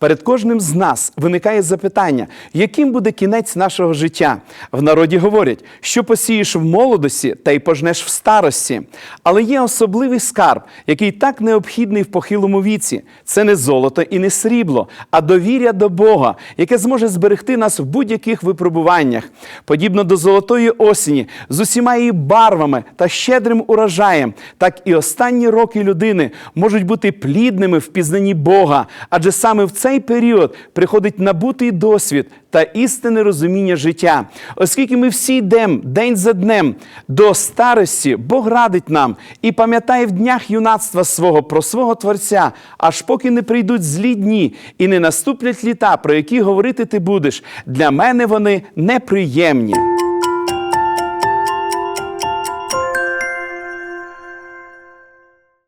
Перед кожним з нас виникає запитання, яким буде кінець нашого життя. В народі говорять, що посієш в молодості та й пожнеш в старості. Але є особливий скарб, який так необхідний в похилому віці. Це не золото і не срібло, а довір'я до Бога, яке зможе зберегти нас в будь-яких випробуваннях. Подібно до золотої осені, з усіма її барвами та щедрим урожаєм, так і останні роки людини можуть бути плідними в пізнанні Бога, адже саме в цей період приходить набутий досвід та істинне розуміння життя. Оскільки ми всі йдемо день за днем до старості, Бог радить нам і пам'ятай в днях юнацтва свого про свого Творця, аж поки не прийдуть злі дні і не наступлять літа, про які говорити ти будеш. Для мене вони неприємні.